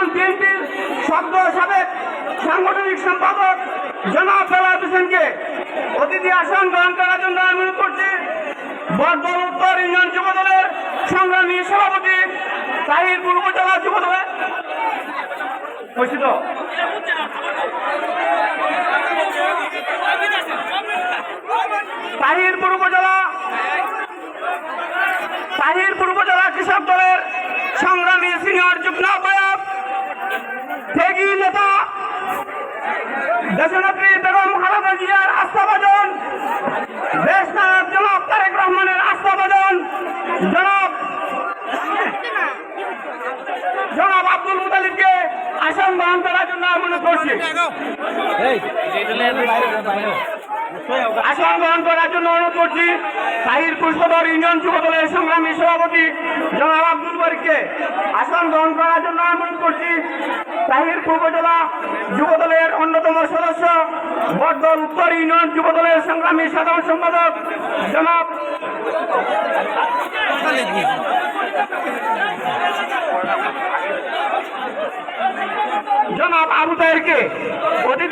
Union বিএনপির সদ্য সাবেক সাংগঠনিক সম্পাদক জনাব বেলাল হোসেনকে অতিথি আসন গ্রহণ করার জন্য অনুরোধ করছি বর্ধমান উত্তর ইউনিয়ন যুব দলের সংগ্রামী সভাপতি তাহিরপুর উপজেলা যুব দলের তাহিরপুর উপজেলা তাহিরপুর উপজেলা কৃষক দলের দেশনেত্রী বেগম খালেদা জিয়ার আস্থাভাজন দেশ নায়ক জনাব তারেক রহমানের আস্থাভাজন জনাব জনাব আব্দুল মুতালিবকে আসন গ্রহণ করার জন্য মনে করছি আসন গ্রহণ করার জন্য অনুরোধ করছি। তাহিরপুর সদর ইউনিয়ন যুব দলের সংগ্রামী সভাপতি জনাব আব্দুল বারিককে আসন গ্রহণ করার জন্য অনুরোধ করছি। তাহিরপুর উপজেলা যুব দলের অন্যতম সদস্য বর্দল উত্তর ইউনিয়ন যুব দলের সংগ্রামী সাধারণ সম্পাদক জনাব জনাব আবু তাহেরকে